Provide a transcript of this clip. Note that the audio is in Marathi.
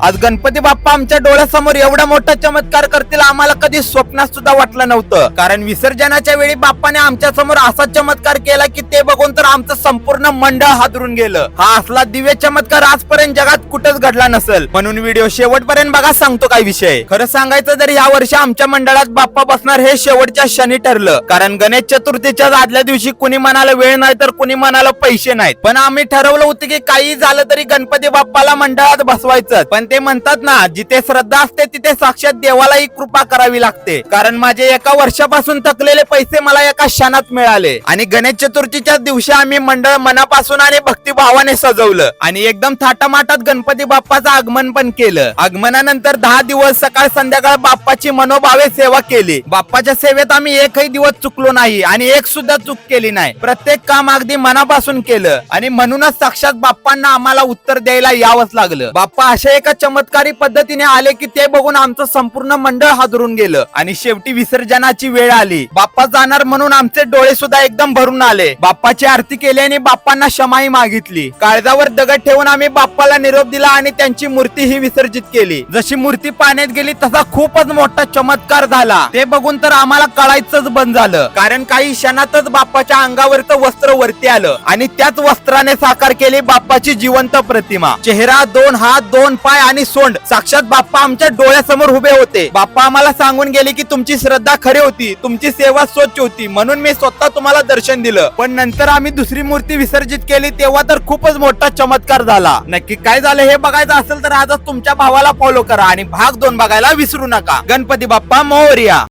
आज गणपती बाप्पा आमच्या डोळ्यासमोर एवढा मोठा चमत्कार करतील आम्हाला कधी स्वप्नात सुद्धा वाटलं नव्हतं. कारण विसर्जनाच्या वेळी बाप्पाने आमच्यासमोर असा चमत्कार केला की ते बघून तर आमचं संपूर्ण मंडळ हादरून गेलं. हा असला दिव्य चमत्कार आजपर्यंत जगात कुठंच घडला नसेल. म्हणून व्हिडिओ शेवटपर्यंत बघा सांगतो काय विषय. खरं सांगायचं तर या वर्षी आमच्या मंडळात बाप्पा बसणार हे शेवटच्या क्षणी ठरलं. कारण गणेश चतुर्थीच्या आदल्या दिवशी कुणी म्हणाला वेळ नाही तर कुणी म्हणाला पैसे नाहीत. पण आम्ही ठरवलं होतं की काही झालं तरी गणपती बाप्पाला मंडळात बसवायचं पण ते म्हणतात ना जिथे श्रद्धा असते तिथे साक्षात देवालाही कृपा करावी लागते. कारण माझे एका वर्षापासून थकलेले पैसे मला एका क्षणात मिळाले. आणि गणेश चतुर्थीच्या दिवशी आम्ही मंडळ मनापासून आणि भक्तिभावाने सजवलं. आणि एकदम थाटामाटात गणपती बाप्पाचं आगमन पण केलं. आगमनानंतर दहा दिवस सकाळ संध्याकाळ बाप्पाची मनोभावे सेवा केली. बाप्पाच्या सेवेत आम्ही एकही दिवस चुकलो नाही आणि एक सुद्धा चूक केली नाही. प्रत्येक काम अगदी मनापासून केलं. आणि म्हणूनच साक्षात बाप्पांना आम्हाला उत्तर द्यायला यावंच लागलं. बाप्पा अशा एका चमत्कारी पद्धतीने आले की ते बघून आमचं संपूर्ण मंडळ हादरून गेलं. आणि शेवटी विसर्जनाची वेळ आली. बाप्पा जाणार म्हणून आमचे डोळे सुद्धा एकदम भरून आले. बाप्पाची आरती केली आणि बाप्पांना क्षमाही मागितली. काळजावर दगड ठेवून आम्ही बाप्पाला निरोप दिला आणि त्यांची मूर्ती ही विसर्जित केली. जशी मूर्ती पाण्यात गेली तसा खूपच मोठा चमत्कार झाला. ते बघून तर आम्हाला कळायचंच बंद झालं. कारण काही क्षणातच बाप्पाच्या अंगावरचं वस्त्र वरती आलं आणि त्याच वस्त्राने साकार केली बाप्पाची जिवंत प्रतिमा. चेहरा दोन हात दोन पाय आणि सोंड. साक्षात बाप्पा आमच्या डोळ्यासमोर उभे होते. बाप्पा आम्हाला सांगून गेले की तुमची श्रद्धा खरी होती तुमची सेवा स्वच्छ होती. म्हणून मी स्वतः तुम्हाला दर्शन दिलं. पण नंतर आम्ही दुसरी मूर्ती विसर्जित केली तेव्हा तर खूपच मोठा चमत्कार झाला. नक्की काय झालं हे बघायचं असेल तर आजच तुमच्या भावाला फॉलो करा आणि भाग दोन बघायला विसरू नका. गणपती बाप्पा मोर्या!